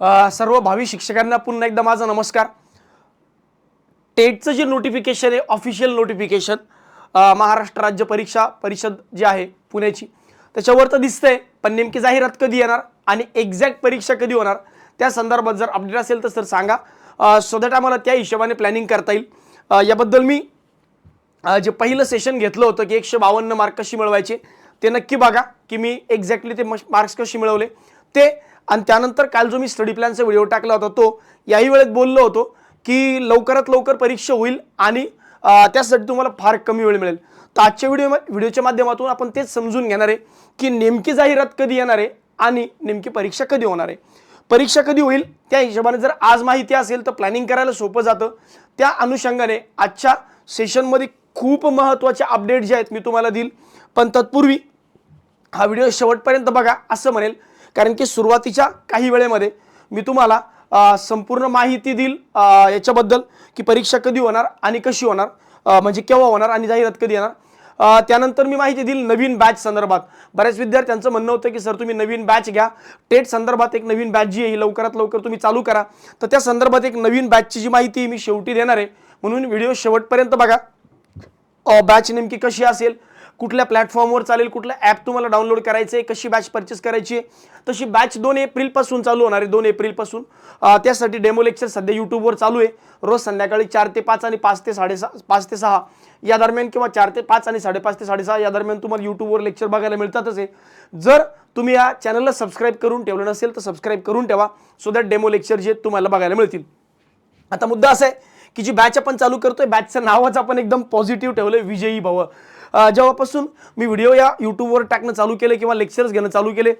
सर्व भावी शिक्षकांना पुन्हा एकदा माझा नमस्कार. टेटचं जे नोटिफिकेशन आहे ऑफिशियल नोटिफिकेशन महाराष्ट्र राज्य परीक्षा परिषद जी आहे पुण्याची त्याच्यावर तर दिसतंय पण नेमकी जाहिरात कधी येणार आणि एक्झॅक्ट परीक्षा कधी होणार त्या संदर्भात जर अपडेट असेल तर सर सांगा. सो दॅट आम्हाला त्या हिशोबाने प्लॅनिंग करता येईल. याबद्दल मी जे पहिलं सेशन घेतलं होतं की एकशे बावन्न मार्क कशी मिळवायचे ते नक्की बघा की मी एक्झॅक्टली ते मार्क्स कशी मिळवले. ते आणि त्यानंतर काल जो मी स्टडी प्लॅनचा व्हिडिओ टाकला होता तो याही वेळेत बोललो होतो की लवकरात लवकर परीक्षा होईल आणि त्यासाठी तुम्हाला फार कमी वेळ मिळेल. तर आजच्या व्हिडिओ व्हिडिओच्या माध्यमातून आपण तेच समजून घेणार आहे की नेमकी जाहिरात कधी येणार आहे आणि नेमकी परीक्षा कधी होणार आहे. परीक्षा कधी होईल त्या हिशोबाने जर आज माहिती असेल तर प्लॅनिंग करायला सोपं जातं. त्या अनुषंगाने आजच्या सेशनमध्ये खूप महत्त्वाचे अपडेट जे आहेत मी तुम्हाला देईल. पण तत्पूर्वी हा व्हिडिओ शेवटपर्यंत बघा असं म्हणेल कारण की सुरुवातीच्या काही वेळेमध्ये मी तुम्हाला संपूर्ण माहिती देईल याच्याबद्दल की परीक्षा कधी होणार आणि कशी होणार म्हणजे केव्हा होणार आणि जाहिरात कधी येणार. त्यानंतर मी माहिती देईल नवीन बॅच संदर्भात. बऱ्याच विद्यार्थ्यांचं म्हणणं होतं की सर तुम्ही नवीन बॅच घ्या. टेट संदर्भात एक नवीन बॅच जी आहे ही लवकरात लवकर तुम्ही चालू करा. तर त्या संदर्भात एक नवीन बॅचची जी माहिती आहे मी शेवटी देणार आहे. म्हणून व्हिडिओ शेवटपर्यंत बघा. बॅच नेमकी कशी असेल कुठल्या प्लॅटफॉर्मवर चालेल कुठलं ॲप तुम्हाला डाउनलोड करायचं आहे कशी बॅच परचेस करायची आहे तशी बॅच दोन एप्रिलपासून चालू होणार आहे दोन एप्रिलपासून त्यासाठी डेमो लेक्चर सध्या यूट्यूबवर चालू आहे. रोज संध्याकाळी चार ते पाच आणि पाच ते साडेसहा पाच ते सहा या दरम्यान किंवा चार ते पाच आणि साडेपाच ते साडेसहा या दरम्यान तुम्हाला यूट्यूबवर लेक्चर बघायला मिळतातच आहे. जर तुम्ही या चॅनलला सबस्क्राईब करून ठेवलं नसेल तर सबस्क्राईब करून ठेवा सो दॅट डेमो लेक्चर जे तुम्हाला बघायला मिळतील. आता मुद्दा असा आहे की जी बॅच आपण चालू करतोय बॅचचं नावच आपण एकदम पॉझिटिव्ह ठेवलंय विजयी भव. जेव्हापासून मी व्हिडिओ या यूट्यूबवर टाकणं चालू केले किंवा लेक्चर्स घेणं चालू केले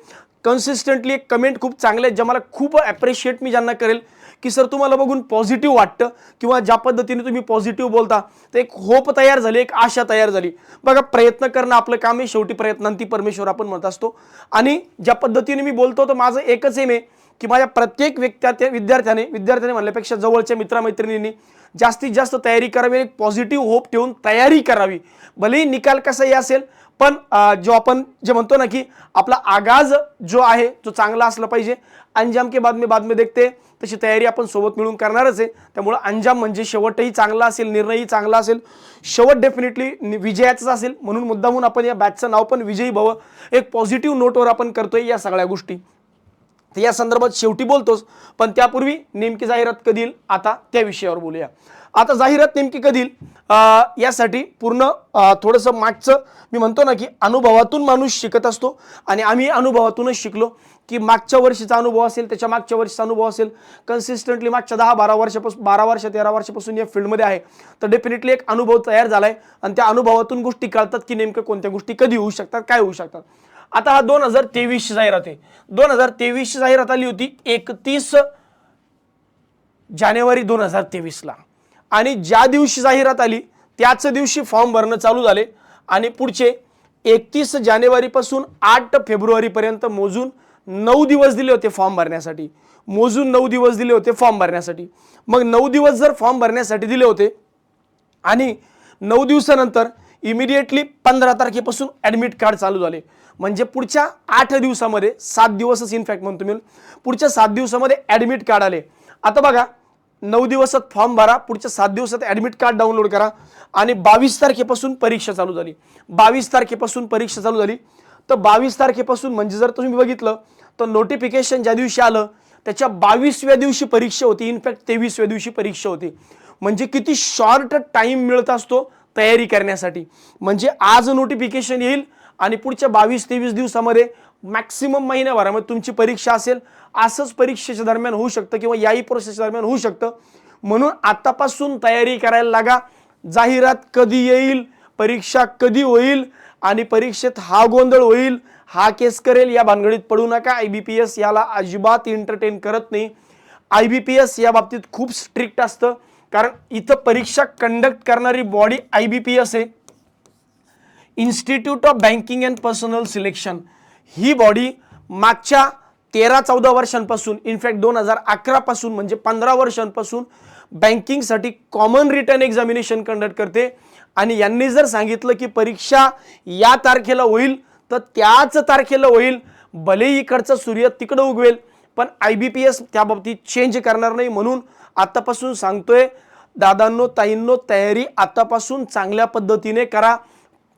कन्सिस्टंटली एक कमेंट खूप चांगले आहेत ज्या मला खूप ॲप्रिशिएट मी ज्यांना करेल की सर तुम्हाला बघून पॉझिटिव्ह वाटतं किंवा ज्या पद्धतीने तुम्ही पॉझिटिव्ह बोलता तर एक होप तयार झाली एक आशा तयार झाली. बघा प्रयत्न करणं आपलं काम आहे शेवटी प्रयत्नांती परमेश्वर आपण म्हणत असतो. आणि ज्या पद्धतीने मी बोलतो तर माझं एकच एम आहे की माझ्या प्रत्येक व्यक्त्या विद्यार्थ्याने विद्यार्थ्याने म्हणल्यापेक्षा जवळच्या मित्रमैत्रिणींनी जास्तीत जास्त तयारी करावी एक पॉझिटिव्ह होप ठेवून तयारी करावी. भलेही निकाल कसाही असेल पण जो आपण जे म्हणतो ना की आपला आगाज जो आहे जो चांगला असला पाहिजे. अंजाम के बाद बातमी बाद में देखते तशी तयारी आपण सोबत मिळून करणारच आहे. त्यामुळं अंजाम म्हणजे शेवटही चांगला असेल निर्णयही चांगला असेल. शेवट डेफिनेटली विजयाचाच असेल. म्हणून मुद्दामून आपण या बॅचचं नाव पण विजयी भव. एक पॉझिटिव्ह नोटवर आपण करतोय या सगळ्या गोष्टी. तर या संदर्भात शेवटी बोलतोच. पण त्यापूर्वी नेमकी जाहिरात कधी येईल? आता त्या विषयावर बोलूया. आता जाहिरात नेमकी कधी येईल? यासाठी पूर्ण थोडंसं मागचं मी म्हणतो ना की अनुभवातून माणूस शिकत असतो. आणि आम्ही अनुभवातूनच शिकलो की मागच्या वर्षीचा अनुभव असेल त्याच्या मागच्या वर्षीचा अनुभव असेल कन्सिस्टंटली मागच्या दहा बारा वर्षापासून बारा वर्ष तेरा वर्षापासून या फील्डमध्ये आहे. तर डेफिनेटली एक अनुभव तयार झाला आहे आणि त्या अनुभवातून गोष्टी कळतात की नेमकं कोणत्या गोष्टी कधी होऊ शकतात काय होऊ शकतात. आता हा दोन हजार तेवीसची जाहिरात आहे. दोन हजार तेवीसची जाहिरात आली होती एकतीस जानेवारी दोन हजार तेवीसला. आणि ज्या दिवशी जाहिरात आली त्याच दिवशी फॉर्म भरणं चालू झाले. आणि पुढचे एकतीस जानेवारीपासून आठ फेब्रुवारीपर्यंत मोजून नऊ दिवस दिले होते फॉर्म भरण्यासाठी. मोजून नऊ दिवस दिले होते फॉर्म भरण्यासाठी. मग नऊ दिवस जर फॉर्म भरण्यासाठी दिले होते आणि नऊ दिवसानंतर इमिडिएटली पंधरा तारखेपासून ॲडमिट कार्ड चालू झाले. म्हणजे पुढच्या आठ दिवसामध्ये सात दिवसच इनफॅक्ट म्हणतो मी. पुढच्या सात दिवसामध्ये ॲडमिट कार्ड आले. आता बघा नऊ दिवसात फॉर्म भरा पुढच्या सात दिवसात ॲडमिट कार्ड डाउनलोड करा. आणि बावीस तारखेपासून परीक्षा चालू झाली. बावीस तारखेपासून परीक्षा चालू झाली. तर बावीस तारखेपासून म्हणजे जर तुम्ही बघितलं तर नोटिफिकेशन ज्या दिवशी आलं त्याच्या बावीसव्या दिवशी परीक्षा होती. इनफॅक्ट तेवीसव्या दिवशी परीक्षा होती. म्हणजे किती शॉर्ट टाईम मिळत असतो तयारी करण्यासाठी. म्हणजे आज नोटिफिकेशन येईल आणि पुढच्या बावीस तेवीस दिवसामध्ये मॅक्सिमम महिन्याभरामध्ये तुमची परीक्षा असेल. असंच परीक्षेच्या दरम्यान होऊ शकतं किंवा याही प्रोसेसच्या दरम्यान होऊ शकतं. म्हणून आतापासून तयारी करायला लागा. जाहिरात कधी येईल परीक्षा कधी होईल आणि परीक्षेत हा गोंधळ होईल हा केस करेल या भानगडीत पडू नका. आय बी पी एस याला अजिबात एंटरटेन करत नाही. आय बी पी एस या बाबतीत खूप स्ट्रिक्ट असतं. कारण इथं परीक्षा कंडक्ट करणारी body I B P S आहे. Institute of banking and personnel selection he body मागच्या तेरा चौदा वर्षांपासून इनफॅक्ट दोन हजार अकरापासून म्हणजे पंधरा वर्षांपासून बँकिंगसाठी कॉमन रिटर्न एक्झामिनेशन कंडक्ट करते. आणि यांनी जर सांगितलं की परीक्षा या तारखेला होईल तर त्याच तारखेला होईल. भले इकडचा सूर्य तिकडं उगवेल पण आय बी पी एस त्या बाबतीत चेंज करणार नाही म्हणून आतापासून सांगतोय दादांनो ताईंनो तयारी आतापासून चांगल्या पद्धतीने करा.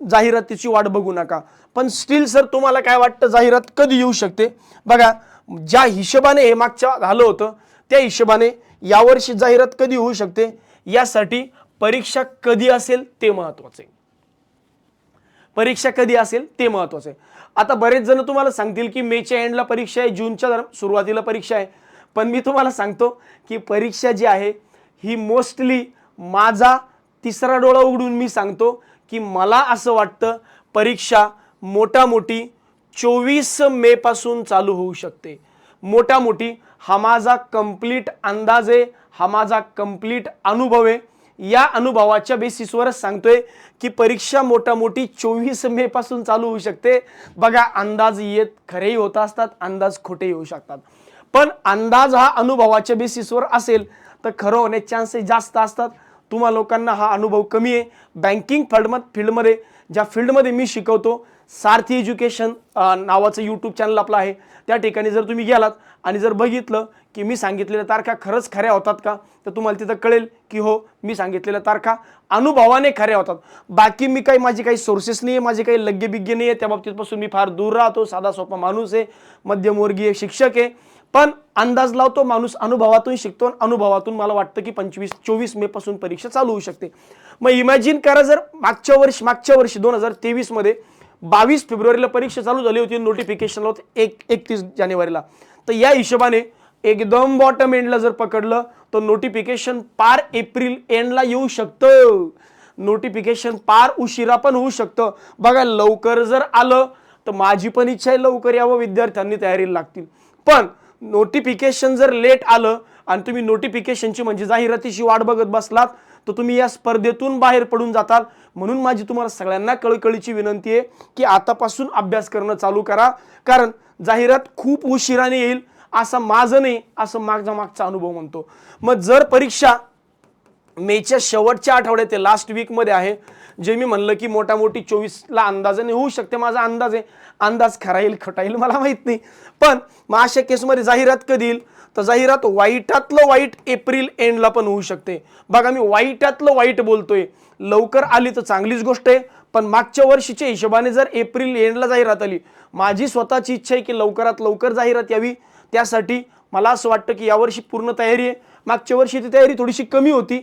जाहिरातीची वाट बघू नका. पण स्टील सर तुम्हाला काय वाटतं? जाहिरात कधी येऊ शकते? बघा ज्या हिशोबाने हे मागच्या झालं होतं त्या हिशोबाने यावर्षी जाहिरात कधी होऊ शकते? यासाठी परीक्षा कधी असेल ते महत्वाचं. आहे परीक्षा कधी असेल ते महत्वाचं. आहे आता बरेच जण तुम्हाला सांगतील की मेच्या एंडला परीक्षा आहे जूनच्या सुरुवातीला परीक्षा आहे. पण मी तुम्हाला सांगतो की परीक्षा जी आहे ही मोस्टली माझा तिसरा डोळा उघडून मी सांगतो की मला असं वाटतं परीक्षा मोठामोठी चोवीस मेपासून चालू होऊ शकते. मोठामोठी हा माझा कंप्लीट अंदाज आहे हा माझा कंप्लीट अनुभव आहे या अनुभवाच्या बेसिसवरच सांगतोय की परीक्षा मोठामोठी चोवीस मेपासून चालू होऊ शकते. बघा अंदाज येत खरेही होत असतात अंदाज खोटेही होऊ शकतात. पण अंदाज हा अनुभवाच्या बेसिसवर असेल तर खरं होण्याचे चान्सेस जास्त असतात. तुम्हा लोकांना हा अनुभव कमी आहे. बँकिंग फील्डमध्ये फील्डमध्ये ज्या फील्डमध्ये मी शिकवतो सारथी एज्युकेशन नावाचं यूट्यूब चॅनल आपलं आहे. त्या ठिकाणी जर तुम्ही गेलात आणि जर बघितलं की मी सांगितलेल्या तारखा खरंच खऱ्या होतात का तर तुम्हाला तिथं कळेल की हो मी सांगितलेल्या तारखा अनुभवाने खऱ्या होतात. बाकी मी काही माझी काही सोर्सेस नाही आहे माझे काही लग्गेबिग्गे नाही आहे त्या बाबतीतपासून मी फार दूर राहतो साधा सोपा माणूस आहे मध्यमवर्गीय शिक्षक आहे. पण अंदाज लावतो माणूस अनुभवातून शिकतो आणि अनुभवातून मला वाटतं की पंचवीस चोवीस मे पासून परीक्षा चालू होऊ शकते. मग इमॅजिन करा जर मागच्या वर्षी मागच्या वर्षी दोन हजार तेवीसमध्ये बावीस फेब्रुवारीला परीक्षा चालू झाली होती नोटिफिकेशन होतं एक एकतीस जानेवारीला. तर या हिशोबाने एकदम बॉटम एंडला जर पकडलं तर नोटिफिकेशन पार एप्रिल एंडला येऊ शकतं. नोटिफिकेशन पार उशिरा पण होऊ शकतं. बघा लवकर जर आलं तर माझी पण इच्छा आहे लवकर यावं विद्यार्थ्यांनी तयारीला लागतील. पण नोटिफिकेशन जर लेट आलं आणि तुम्ही नोटिफिकेशनची म्हणजे जाहिरातीची वाट बघत बसलात तर तुम्ही या स्पर्धेतून बाहेर पडून जाताल. म्हणून माझी तुम्हाला सगळ्यांना कळकळीची विनंती आहे की आतापासून अभ्यास करणं चालू करा. कारण जाहिरात खूप उशिराने येईल असं माझं नाही असं मागचा मागचा अनुभव म्हणतो. मग जर परीक्षा मेच्या शेवटच्या आठवड्यात ते लास्ट वीकमध्ये आहे जे मी म्हणलं की मोठा मोठी चोवीसला अंदाजाने होऊ शकते माझा अंदाज आहे. अंदाज खरा येईल खोटा येईल मला माहीत नाही. पण मग अशा केसमध्ये जाहिरात कधी येईल? तर जाहिरात वाईटातलं वाईट एप्रिल एंडला पण होऊ शकते. बघा मी वाईटातलं वाईट बोलतोय. लवकर आली तर चांगलीच गोष्ट आहे पण मागच्या वर्षीच्या हिशोबाने जर एप्रिल एंडला जाहिरात आली माझी स्वतःची इच्छा आहे की लवकरात लवकर जाहिरात यावी. त्यासाठी मला असं वाटतं की यावर्षी पूर्ण तयारी आहे. मागच्या वर्षी ती तयारी थोडीशी कमी होती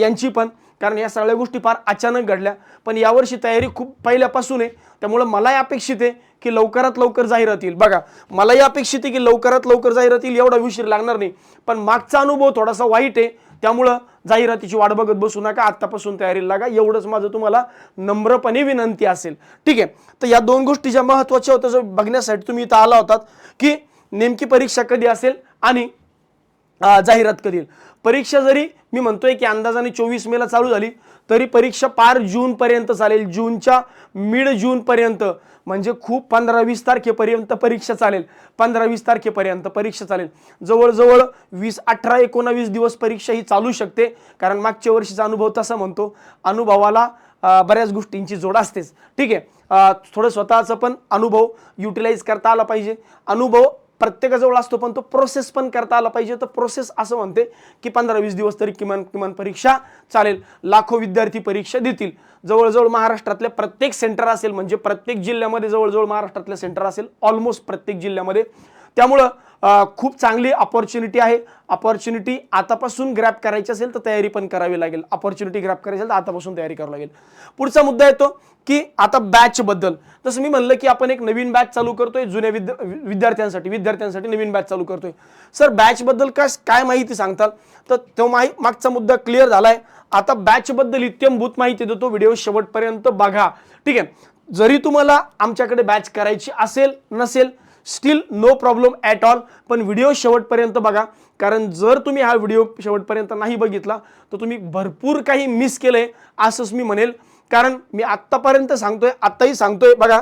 यांची पण. कारण या सगळ्या गोष्टी फार अचानक घडल्या. पण यावर्षी तयारी खूप पहिल्यापासून आहे. त्यामुळं मलाही अपेक्षित आहे की लवकरात लवकर जाहीरात येईल बघा मलाही अपेक्षित आहे की लवकरात लवकर जाहिरात येईल एवढा उशीर लागणार नाही. पण मागचा अनुभव थोडासा वाईट आहे. त्यामुळं जाहिरातीची वाट बघत बसू नका. आत्तापासून तयारीला लागा. एवढंच माझं तुम्हाला नम्रपणे विनंती असेल. ठीक आहे. तर या दोन गोष्टी ज्या महत्त्वाच्या होत्या जो बघण्यासाठी तुम्ही इथं आला होतात की नेमकी परीक्षा कधी असेल आणि जाहिरात करील. परीक्षा जरी मी म्हणतोय की अंदाजाने चोवीस मेला चालू झाली तरी परीक्षा पार जूनपर्यंत चालेल. जूनच्या मिड जूनपर्यंत म्हणजे खूप पंधरा वीस तारखेपर्यंत परीक्षा चालेल. पंधरा वीस तारखेपर्यंत परीक्षा चालेल. जवळजवळ वीस अठरा एकोणावीस दिवस परीक्षा ही चालू शकते. कारण मागच्या वर्षीचा अनुभव तसा म्हणतो अनुभवाला बऱ्याच गोष्टींची जोड असतेच. ठीक आहे. थोडं स्वतःचं पण अनुभव युटिलाइज करता आला पाहिजे. अनुभव प्रत्येकाजवळ असतो पण तो प्रोसेस पण करता आला पाहिजे. तर प्रोसेस असं म्हणते की पंधरा वीस दिवस तरी किमान किमान परीक्षा चालेल. लाखो विद्यार्थी परीक्षा देतील. जवळजवळ महाराष्ट्रातल्या प्रत्येक सेंटर असेल म्हणजे प्रत्येक जिल्ह्यामध्ये जवळजवळ महाराष्ट्रातले सेंटर असेल ऑलमोस्ट प्रत्येक जिल्ह्यामध्ये. त्यामुळं खूप चांगली अपॉर्च्युनिटी आहे. अपॉर्च्युनिटी आतापासून ग्रॅप करायची असेल तर तयारी पण करावी लागेल. अपॉर्च्युनिटी ग्रॅप करायची असेल तर आतापासून तयारी करावी लागेल. पुढचा मुद्दा येतो की आता बॅचबद्दल तसं मी म्हणलं की आपण एक नवीन बॅच चालू करतोय जुन्या विद्या विद्यार्थ्यांसाठी. विद्यार्थ्यांसाठी नवीन बॅच चालू करतोय. सर बॅचबद्दल काय काय माहिती सांगताल? तर तो माहि मागचा मुद्दा क्लिअर झालाय. आता बॅचबद्दल इत्यंभूत माहिती देतो. व्हिडिओ शेवटपर्यंत बघा. ठीक आहे. जरी तुम्हाला आमच्याकडे बॅच करायची असेल नसेल still no problem at all पण व्हिडिओ शेवटपर्यंत बघा. कारण जर तुम्ही हा व्हिडिओ शेवटपर्यंत नाही बघितला तर तुम्ही भरपूर काही मिस केलं आहे असंच मी म्हणेल. कारण मी आत्तापर्यंत सांगतोय आत्ताही सांगतोय. बघा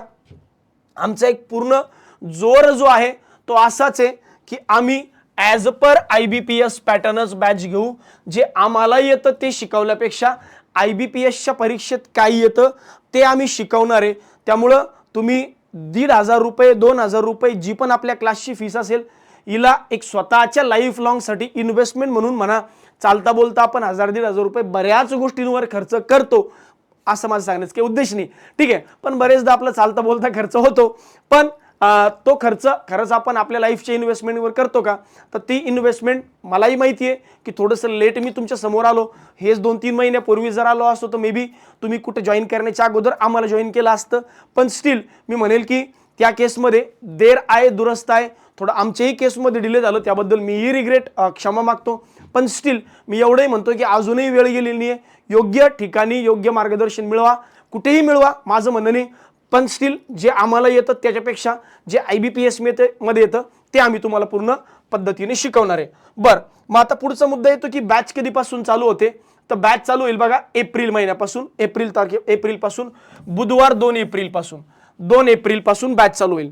आमचा एक पूर्ण जोर जो आहे तो असाच आहे की आम्ही as per I B P S पॅटर्नच batch घेऊ. जे आम्हाला येतं ते शिकवल्यापेक्षा आय बी पी एसच्या परीक्षेत काय येतं ते आम्ही शिकवणार आहे. त्यामुळं तुम्ही दीड हजार रुपये दोन हजार रुपये जी पण आपल्या क्लासची फीस असेल हिला एक स्वतःच्या लाईफ लॉंगसाठी इन्व्हेस्टमेंट म्हणून म्हणा चालता बोलता आपण हजार दीड हजार रुपये बऱ्याच गोष्टींवर खर्च करतो असं माझं सांगण्याचं काही उद्देश नाही. ठीक आहे पण बरेचदा आपला चालता बोलता खर्च होतो. पण तो खर्च खरंच आपण आपल्या लाईफच्या इन्व्हेस्टमेंटवर करतो का? तर ती इन्व्हेस्टमेंट मलाही माहिती आहे की थोडंसं लेट मी तुमच्यासमोर आलो. हेच दोन तीन महिन्यापूर्वी जर आलो असतो तर मे बी तुम्ही कुठे जॉईन करण्याच्या अगोदर आम्हाला जॉईन केलं असतं. पण स्टील मी म्हणेल की त्या केसमध्ये देर आहे दुरस्त आहे. थोडं आमच्याही केसमध्ये डिले झालं त्याबद्दल मीही रिग्रेट क्षमा मागतो. पण स्टील मी एवढंही म्हणतो की अजूनही वेळ गेलेली नाही आहे योग्य ठिकाणी योग्य मार्गदर्शन मिळवा. कुठेही मिळवा माझं म्हणणं नाही पण स्टील जे आम्हाला येतं त्याच्यापेक्षा जे आय बी पी एसमध्ये येतं ते आम्ही तुम्हाला पूर्ण पद्धतीने शिकवणार आहे. बरं मग आता पुढचा मुद्दा येतो की बॅच कधीपासून चालू होते? तर बॅच चालू होईल बघा एप्रिल महिन्यापासून एप्रिल तारखे एप्रिलपासून बुधवार दोन एप्रिलपासून. दोन एप्रिलपासून बॅच चालू होईल.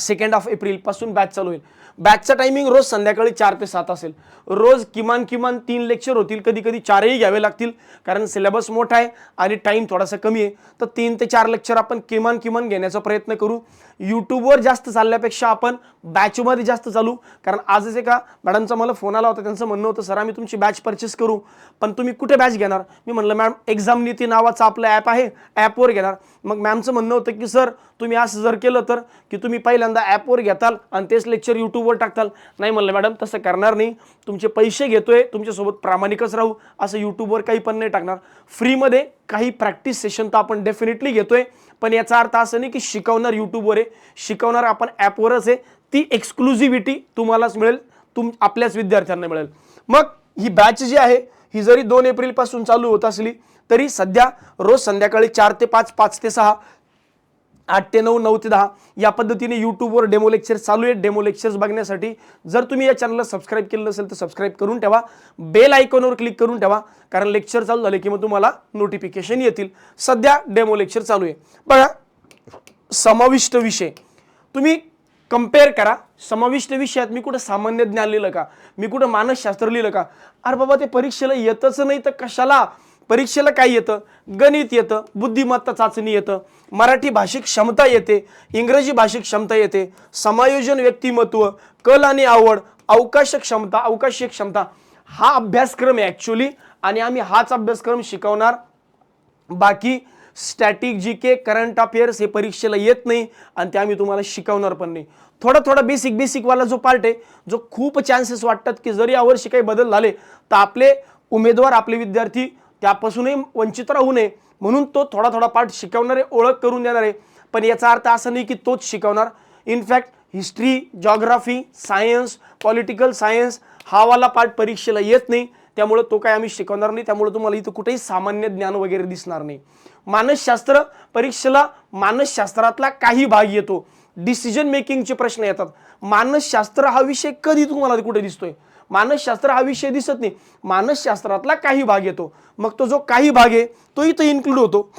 सेकंड ऑफ एप्रिलपासून बॅच चालू होईल. बॅचचा टायमिंग रोज संध्याकाळी चार ते सात असेल. रोज किमान किमान तीन लेक्चर होतील कधी कधी चारही घ्यावे लागतील कारण सिलेबस मोठा आहे आणि टाईम थोडासा कमी आहे. तर तीन ते चार लेक्चर आपण किमान किमान घेण्याचा प्रयत्न करू. यूट्यूबवर जास्त चालल्यापेक्षा आपण बॅचमध्ये जास्त चालू. कारण आजच एका मॅडमचा मला फोन आला होता त्यांचं म्हणणं होतं सर आम्ही तुमची बॅच परचेस करू पण तुम्ही कुठे बॅच घेणार? मी म्हणलं मॅम एक्झाम नीती नावाचं आपलं ॲप आहे ॲपवर घेणार. मग मॅमचं म्हणणं होतं की सर तुम्ही असं जर केलं तर की तुम्ही पहिल्यांदा ॲपवर घेताल आणि तेच लेक्चर यूट्यूबवर टाकताल. नाही म्हणलं मॅडम तसं करणार नाही. तुमचे पैसे घेतोय तुमच्यासोबत प्रामाणिकच राहू असं यूट्यूबवर काही पण नाही टाकणार. फ्रीमध्ये काही प्रॅक्टिस सेशन तर आपण डेफिनेटली घेतोय. पण याचा अर्थ असं नाही की शिकवणार यूट्यूबवर आहे. शिकवणार आपण ॲपवरच आहे. ती एक्सक्लुझिव्हिटी तुम्हालाच मिळेल. तुम आपल्याच विद्यार्थ्यांना मिळेल. मग ही बॅच जी आहे ही जरी दोन एप्रिलपासून चालू होत असली तरी सध्या रोज संध्याकाळी चार ते पाच पाच ते सहा आठ ते नऊ नऊ ते दहा. या पद्धतीने यूट्यूबवर डेमो लेक्चर चालू आहेत. डेमो लेक्चर्स बघण्यासाठी जर तुम्ही या चॅनलला सबस्क्राईब केलं नसेल तर सबस्क्राईब करून ठेवा. बेल आयकॉनवर क्लिक करून ठेवा. कारण लेक्चर चालू झाले की मग तुम्हाला नोटिफिकेशन येतील. सध्या डेमो लेक्चर चालू आहे. बघा समाविष्ट विषय. तुम्ही कंपेअर करा. समाविष्ट विषयात मी कुठं सामान्य ज्ञान लिहिलं का? मी कुठं मानसशास्त्र लिहिलं का? अरे बाबा ते परीक्षेला येतच नाही तर कशाला? परीक्षेला काय येतं? गणित येतं बुद्धिमत्ता चाचणी येतं मराठी भाषिक क्षमता येते इंग्रजी भाषिक क्षमता येते समायोजन व्यक्तिमत्व कल आणि आवड अवकाश क्षमता अवकाशीय क्षमता हा अभ्यासक्रम आहे ॲक्च्युली आणि आम्ही हाच अभ्यासक्रम शिकवणार. बाकी static G K current affairs हे परीक्षेला येत नाही आणि ते आम्ही तुम्हाला शिकवणार पण नाही. थोडा थोडा बेसिक बेसिकवाला जो पार्ट आहे जो खूप चान्सेस वाटतात की जरी यावर्षी काही बदल झाले तर आपले उमेदवार आपले विद्यार्थी त्यापासूनही वंचित राहू नये. म्हणून तो थोडा थोडा पार्ट शिकवणारे ओळख करून देणार. आहे पण याचा अर्थ असा नाही की तोच शिकवणार. In fact history geography science political science हा वाला पार्ट परीक्षेला येत नाही. त्यामुळे तो काय आम्ही शिकवणार नाही. त्यामुळे तुम्हाला इथं कुठेही सामान्य ज्ञान वगैरे दिसणार नाही. मानसशास्त्र परीक्षेला मानसशास्त्रातला काही भाग येतो. डिसिजन मेकिंगचे प्रश्न येतात. मानसशास्त्र हा विषय कधी तुम्हाला कुठे दिसतोय? मानसशास्त्र हा विषय दिसत नाही. मानसशास्त्रातला काही भाग येतो. मग तो जो काही भाग आहे तो इथं इन्क्लूड होतो.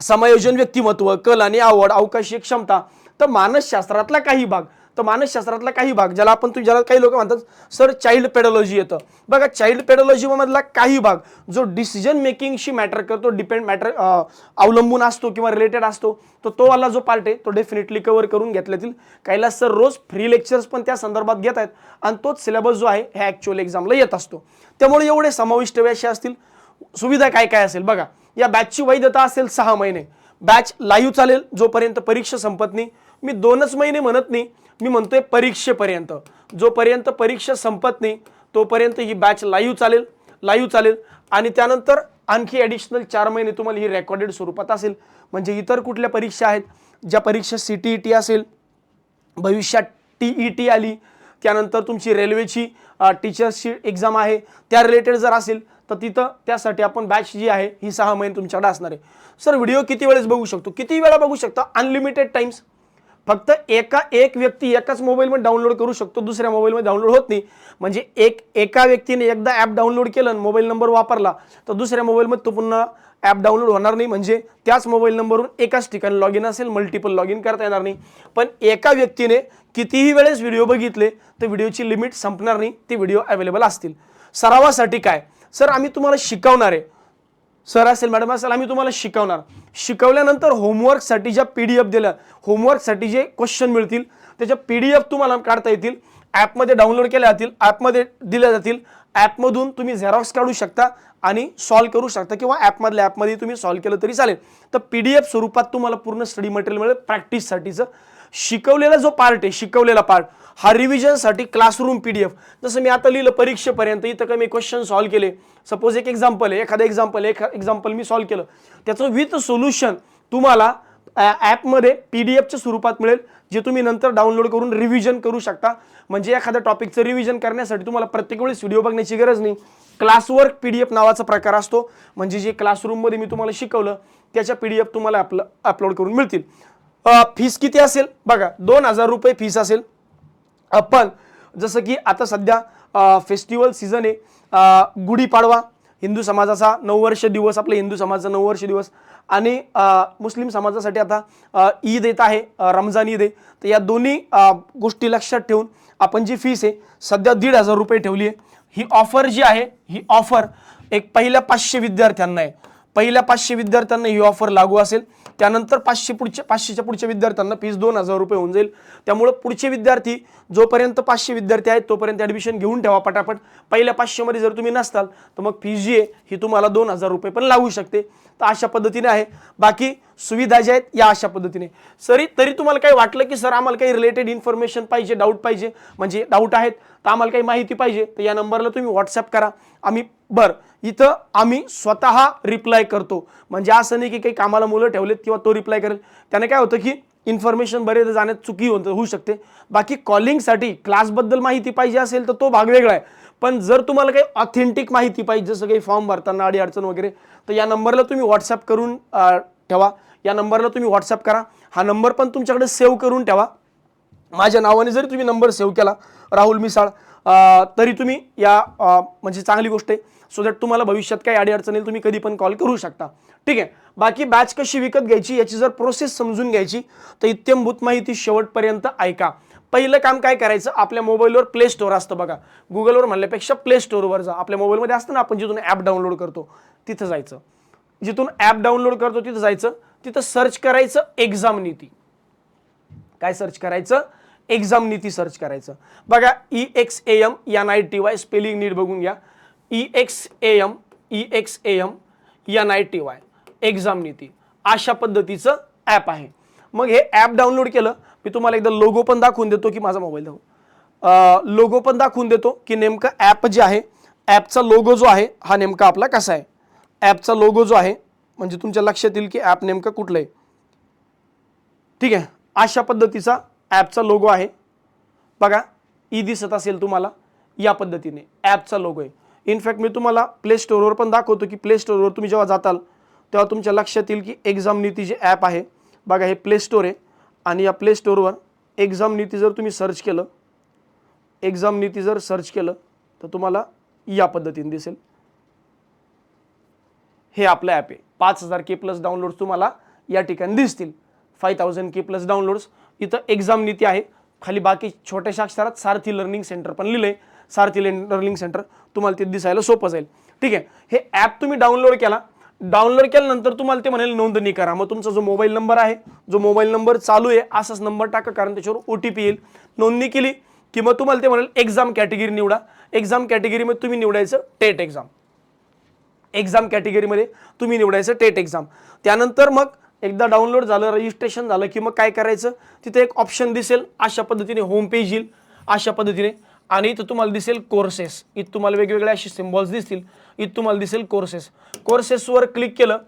समायोजन व्यक्तिमत्व कल आणि आवड अवकाशी क्षमता तर मानसशास्त्रातला काही भाग. तर मानसशास्त्रातला काही भाग ज्याला आपण तू ज्याला काही लोक म्हणतात सर चाइल्ड पेडॉलॉजी येतं. बघा चाइल्ड पेडॉलॉजीमधला काही भाग जो डिसिजन मेकिंगशी मॅटर करतो डिपेंड मॅटर अवलंबून असतो किंवा रिलेटेड असतो तर तो वाला जो पार्ट आहे तो डेफिनेटली कव्हर करून घेतल्यातील कैलास सर रोज फ्री लेक्चर्स पण त्या संदर्भात घेत आहेत आणि तोच सिलेबस जो आहे ह्या ॲक्च्युअल एक्झामला येत असतो. त्यामुळे एवढे समाविष्ट व्याशे असतील. सुविधा काय काय असेल? बघा या बॅचची वैधता असेल सहा महिने. बॅच लाईव्ह चालेल जोपर्यंत परीक्षा संपत नाही. मी दोनच महिने म्हणत नाही मी म्हणतोय परीक्षेपर्यंत. जोपर्यंत परीक्षा संपत नाही तोपर्यंत ही बॅच लाईव्ह चालेल लाईव्ह चालेल. आणि त्यानंतर आणखी ॲडिशनल चार महिने तुम्हाला ही रेकॉर्डेड स्वरूपात असेल. म्हणजे इतर कुठल्या परीक्षा आहेत? ज्या परीक्षा सी टी ई टी असेल भविष्यात टी ई टी आली त्यानंतर तुमची रेल्वेची टीचर्सची एक्झाम आहे. त्या रिलेटेड जर असेल तर तिथं त्यासाठी आपण बॅच जी आहे ही सहा महिने तुमच्याकडे असणार आहे. सर व्हिडिओ किती वेळेस बघू शकतो? किती वेळा बघू शकता? अनलिमिटेड टाईम्स फक्त एका एक व्यक्ती एकाच मोबाईलमध्ये डाउनलोड करू शकतो दुसऱ्या मोबाईलमध्ये डाउनलोड होत नाही. म्हणजे एक एका व्यक्तीने एकदा ॲप डाउनलोड केलं आणि मोबाईल नंबर वापरला तर दुसऱ्या मोबाईलमध्ये तो पुन्हा ॲप डाउनलोड होणार नाही. म्हणजे त्याच मोबाईल नंबरवरून एकाच ठिकाणी लॉग इन असेल मल्टिपल लॉग इन करता येणार नाही. पण एका व्यक्तीने कितीही वेळेस व्हिडिओ बघितले तर व्हिडिओची लिमिट संपणार नाही ते व्हिडिओ अवेलेबल असतील. सरावासाठी काय? सर आम्ही तुम्हाला शिकवणार आहे. सर असेल मॅडम असेल आम्ही तुम्हाला शिकवणार. शिकवल्यानंतर होमवर्कसाठी ज्या पी डी एफ दिल्या होमवर्कसाठी जे क्वेश्चन मिळतील त्याच्या पी डी एफ तुम्हाला काढता येतील. ॲपमध्ये डाउनलोड केल्या जातील ॲपमध्ये दिल्या जातील. ॲपमधून तुम्ही झेरॉक्स काढू शकता आणि सॉल्व करू शकता किंवा ॲपमधल्या ॲपमध्ये तुम्ही सॉल्व केलं तरी चालेल. तर पी डी एफ स्वरूपात तुम्हाला पूर्ण स्टडी मटेरियल मिळेल प्रॅक्टिससाठीचं. शिकवलेला जो पार्ट आहे शिकवलेला पार्ट हा रिव्हिजनसाठी क्लासरूम पी डी एफ जसं मी आता लिहिलं परीक्षेपर्यंत इथं काही मी क्वेश्चन सॉल्व केले. सपोज एक एक्झाम्पल आहे एखादं एक्झाम्पल एक एक्झाम्पल मी सॉल्व केलं. त्याचं विथ सोल्युशन तुम्हाला ॲपमध्ये पी डी एफच्या स्वरूपात मिळेल जे तुम्ही नंतर डाउनलोड करून रिव्हिजन करू शकता. म्हणजे एखाद्या टॉपिकचं रिव्हिजन करण्यासाठी तुम्हाला प्रत्येक वेळेस व्हिडिओ बघण्याची गरज नाही. क्लासवर्क पी डी एफ नावाचा प्रकार असतो. म्हणजे जे क्लासरूममध्ये मी तुम्हाला शिकवलं त्याच्या पी डी एफ तुम्हाला अपलो अपलोड करून मिळतील. फीस किती असेल? बघा दोन हजार रुपये फीस असेल. पण जसं की आता सध्या फेस्टिवल सीझन आहे. गुढीपाडवा हिंदू समाजाचा नववर्ष दिवस आपल्या हिंदू समाजाचा नववर्ष दिवस. आणि मुस्लिम समाजासाठी आता ईद येत आहे रमजान ईद आहे. तर या दोन्ही गोष्टी लक्षात ठेवून आपण जी फीस आहे सध्या दीड हजार रुपये ठेवली आहे. ही ऑफर जी आहे ही ऑफर एक पहिल्या पाचशे विद्यार्थ्यांना आहे. पहिल्या पाचशे विद्यार्थ्यांना ही ऑफर लागू असेल. त्यानंतर पाचशे पुढच्या पाचशेच्या पुढच्या विद्यार्थ्यांना फीस दोन हजार रुपये होऊन जाईल. त्यामुळं पुढचे विद्यार्थी जोपर्यंत पाचशे विद्यार्थी आहेत तोपर्यंत ॲडमिशन घेऊन ठेवा पटापट. पहिल्या पाचशेमध्ये जर तुम्ही नसताल तर मग फीस जी आहे ही तुम्हाला दोन हजार रुपये पण लागू शकते. तर अशा पद्धतीने आहे. बाकी सुविधा ज्या आहेत या अशा पद्धतीने. सरी तरी तुम्हाला काही वाटलं की सर आम्हाला काही रिलेटेड इन्फॉर्मेशन पाहिजे डाऊट पाहिजे? म्हणजे डाऊट आहेत तर आम्हाला काही माहिती पाहिजे तर या नंबरला तुम्ही व्हॉट्सअप करा. आम्ही बरं इथं आम्ही स्वतः रिप्लाय करतो. म्हणजे असं नाही की काही कामाला मुलं ठेवलेत किंवा तो रिप्लाय करेल. त्याने काय होतं की इन्फॉर्मेशन बरेच जाण्यात चुकी होत होऊ शकते. बाकी कॉलिंगसाठी क्लासबद्दल माहिती पाहिजे असेल तर तो भाग वेगळा आहे. पण जर तुम्हाला काही ऑथेंटिक माहिती पाहिजे जसं काही फॉर्म भरताना अडी अडचण वगैरे तर या नंबरला तुम्ही व्हॉट्सअप करून ठेवा. या नंबरला तुम्ही व्हॉट्सअप करा. हा नंबर पण तुमच्याकडे सेव्ह करून ठेवा. माझ्या नावाने जरी तुम्ही नंबर सेव्ह केला राहुल मिसाळ तरी तुम्ही या म्हणजे चांगली गोष्ट आहे. सो दॅट तुम्हाला भविष्यात काही अडीअडचण येईल तुम्ही कधी पण कॉल करू शकता. ठीक आहे? बाकी बॅच कशी विकत घ्यायची याची जर प्रोसेस समजून घ्यायची तर इत्यंभूत माहिती शेवटपर्यंत ऐका. पहिलं काम काय करायचं आपल्या मोबाईलवर प्ले स्टोअर असतं बघा. गुगलवर म्हणल्यापेक्षा प्ले स्टोअरवर जा. आपल्या मोबाईलमध्ये असतं ना आपण जिथून ॲप डाउनलोड करतो तिथं जायचं. जिथून ॲप डाउनलोड करतो तिथं जायचं. तिथं सर्च करायचं एक्झाम नीती. काय सर्च करायचं? एक्झाम नीती सर्च करायचं. बघा ई एक्स ए एम या आय टी वाय स्पेलिंग नीट बघून घ्या. E X A M E X A M N I T Y exam Niti अशा पद्धतीचं ॲप आहे. मग हे ॲप डाउनलोड केलं मी तुम्हाला एकदा लोगो पण दाखवून देतो की माझा मोबाईल दाखव लोगो पण दाखवून देतो की नेमकं ॲप जे आहे ॲपचा लोगो जो आहे हा नेमका आपला कसा आहे? ॲपचा लोगो जो आहे म्हणजे तुमच्या लक्षात येईल की ॲप नेमकं कुठलं आहे. ठीक आहे? अशा पद्धतीचा ॲपचा लोगो आहे. बघा ई दिसत असेल तुम्हाला या पद्धतीने ॲपचा लोगो आहे. इनफॅक्ट मी तुम्हाला प्ले स्टोअरवर पण दाखवतो की प्ले स्टोअरवर तुम्ही जेव्हा जाताल तेव्हा तुमच्या लक्षात येईल की एक्झाम नीती जे ॲप आहे बघा हे प्ले स्टोअर आहे. आणि या प्ले स्टोअरवर एक्झाम नीती जर तुम्ही सर्च केलं एक्झाम नीती जर सर्च केलं तर तुम्हाला या पद्धतीने दिसेल. हे आपलं ॲप आहे. पाच हजार के प्लस डाउनलोड्स तुम्हाला या ठिकाणी दिसतील. Five thousand K plus downloads इथं एक्झाम नीती आहे. खाली बाकी छोट्याशा अक्षरात सारथी लर्निंग सेंटर पण लिहिलं आहे सारथी लर्निंग सेंटर तुम्हाला ते दिसायला सोपं जाईल. ठीक आहे? हे ॲप तुम्ही डाउनलोड केला. डाउनलोड केल्यानंतर तुम्हाला ते म्हणाल नोंदणी करा. मग तुमचा जो मोबाईल नंबर आहे जो मोबाईल नंबर चालू आहे असाच नंबर टाका कारण त्याच्यावर ओ टी पी येईल. नोंदणी केली की मग तुम्हाला ते म्हणाल एक्झाम कॅटेगरी निवडा. एक्झाम कॅटेगरीमध्ये तुम्ही निवडायचं टेट एक्झाम एक्झाम कॅटेगरीमध्ये तुम्ही निवडायचं टेट एक्झाम त्यानंतर मग एकदा डाउनलोड झालं रजिस्ट्रेशन झालं की मग काय करायचं? तिथे एक ऑप्शन दिसेल. अशा पद्धतीने होम पेज येईल. अशा पद्धतीने आणि इथं तुम्हाला दिसेल कोर्सेस इथं तुम्हाला वेगवेगळे असे सिम्बॉल्स दिसतील. इथं तुम्हाला दिसेल कोर्सेस कोर्सेसवर क्लिक केलं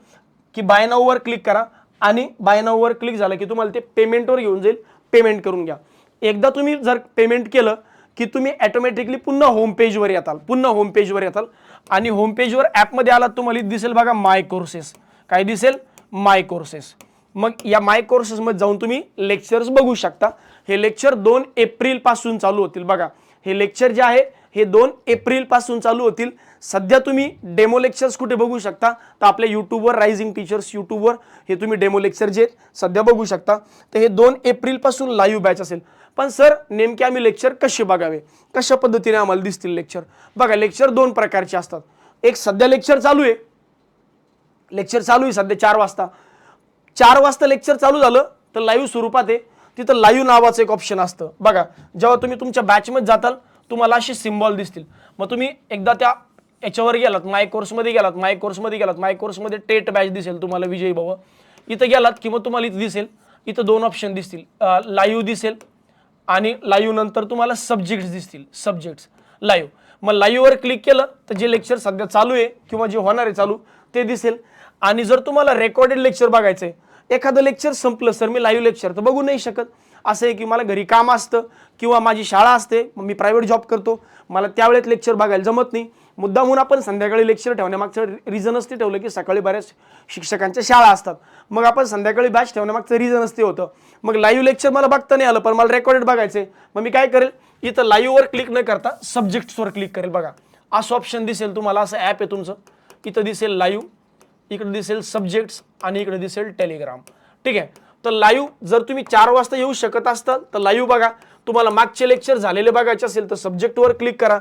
की बाय नाऊवर क्लिक करा आणि बाय नाऊवर क्लिक झालं की तुम्हाला ते पेमेंटवर घेऊन जाईल. पेमेंट करून घ्या. एकदा तुम्ही जर पेमेंट केलं की तुम्ही ॲटोमॅटिकली पुन्हा होम पेजवर येताल. पुन्हा होम पेजवर येताल. आणि होम पेजवर ॲपमध्ये आलात तुम्हाला दिसेल बघा माय कोर्सेस काय दिसेल? माय कोर्सेस मग या माय कोर्सेसमध्ये जाऊन तुम्ही लेक्चर्स बघू शकता. हे लेक्चर दोन एप्रिलपासून चालू होतील बघा. हे लेक्चर जे आहे हे दोन एप्रिलपासून चालू होतील. सध्या तुम्ही डेमो लेक्चर्स कुठे बघू शकता? तर आपल्या यूट्यूबवर रायझिंग टीचर्स यूट्यूबवर हे तुम्ही डेमो लेक्चर जे आहेत सध्या बघू शकता. तर हे दोन एप्रिलपासून लाईव्ह बॅच असेल. पण सर नेमके आम्ही लेक्चर कसे बघावे? कशा पद्धतीने आम्हाला दिसतील लेक्चर? बघा लेक्चर दोन प्रकारचे असतात. एक सध्या लेक्चर चालू आहे. लेक्चर चालू आहे सध्या चार वाजता. चार वाजता लेक्चर चालू झालं तर लाईव्ह स्वरूपात आहे. तिथं लाईव्ह नावाचं एक ऑप्शन असतं. बघा जेव्हा तुम्ही तुमच्या बॅचमध्ये जाताल तुम्हाला असे सिम्बॉल दिसतील. मग तुम्ही एकदा त्या याच्यावर गेलात माय कोर्समध्ये गेलात माय कोर्समध्ये गेलात माय कोर्समध्ये टेट बॅच दिसेल तुम्हाला विजयी भाऊ. इथं गेलात किंवा तुम्हाला इथं दिसेल इथं दोन ऑप्शन दिसतील. लाईव्ह दिसेल आणि लाईव्ह नंतर तुम्हाला सब्जेक्ट्स दिसतील सब्जेक्ट्स लाईव्ह मग लाईव्हवर क्लिक केलं तर जे लेक्चर सध्या चालू आहे किंवा जे होणार आहे चालू ते दिसेल. आणि जर तुम्हाला रेकॉर्डेड लेक्चर बघायचं आहे एखादं लेक्चर संपलं सर मी लाईव्ह लेक्चर तर बघू नाही शकत. असं आहे की मला घरी काम असतं किंवा माझी शाळा असते मग मी प्रायव्हेट जॉब करतो. मला त्यावेळेत लेक्चर बघायला जमत नाही. मुद्दामून आपण संध्याकाळी लेक्चर ठेवण्यामागचं रिझनच ते ठेवलं की सकाळी बऱ्याच शिक्षकांच्या शाळा असतात. मग आपण संध्याकाळी बॅच ठेवण्यामागचं रिझनच ते होतं. मग लाईव्ह लेक्चर मला बघता नाही आलं पण मला रेकॉर्डेड बघायचं आहे मग मी काय करेल? इथं लाईव्हवर क्लिक न करता सब्जेक्ट्सवर क्लिक करेल बघा. असं ऑप्शन दिसेल तुम्हाला असं ॲप आहे तुमचं. इथं दिसेल लाईव्ह इकडे दिसेल सब्जेक्ट्स आणि इकडे दिसेल टेलिग्राम ठीक आहे? तर लाईव्ह जर तुम्ही चार वाजता येऊ शकत असताल तर लाईव्ह बघा. तुम्हाला मागचे लेक्चर झालेले बघायचे असेल तर सब्जेक्टवर क्लिक करा.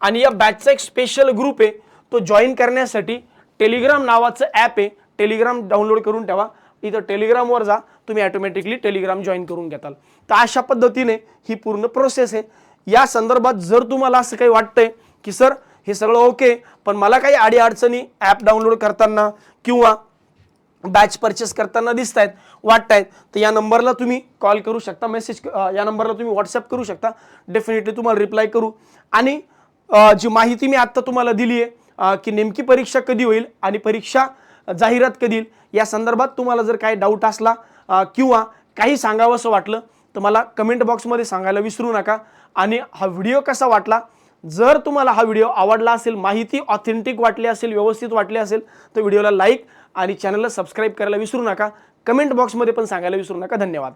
आणि या बॅचचा एक स्पेशल ग्रुप आहे तो जॉईन करण्यासाठी टेलिग्राम नावाचं ॲप आहे. टेलिग्राम डाउनलोड करून ठेवा. इथं टेलिग्रामवर जा. तुम्ही ॲटोमॅटिकली टेलिग्राम जॉईन करून घेताल. तर अशा पद्धतीने ही पूर्ण प्रोसेस आहे. या संदर्भात जर तुम्हाला असं काही वाटतंय की सर हे सगळं ओके पण मला काही अडीअडचणी ॲप डाउनलोड करताना किंवा बॅच परचेस करताना दिसत आहेत वाटत आहेत तर या नंबरला तुम्ही कॉल करू शकता मेसेज या नंबरला तुम्ही व्हॉट्सअप करू शकता. डेफिनेटली तुम्हाला रिप्लाय करू. आणि जी माहिती मी आत्ता तुम्हाला दिली आहे की नेमकी परीक्षा कधी होईल आणि परीक्षा जाहिरात कधी येईल या संदर्भात तुम्हाला जर काही डाऊट असला किंवा काही सांगावं असं वाटलं तर मला कमेंट बॉक्समध्ये सांगायला विसरू नका. आणि हा व्हिडिओ कसा वाटला जर तुम्हाला हा व्हिडिओ आवडला असेल माहिती ऑथेंटिक वाटली असेल व्यवस्थित वाटली असेल तर व्हिडिओला लाईक आणि चॅनलला सबस्क्राईब करायला विसरू नका. कमेंट बॉक्समध्ये पण सांगायला विसरू नका. धन्यवाद.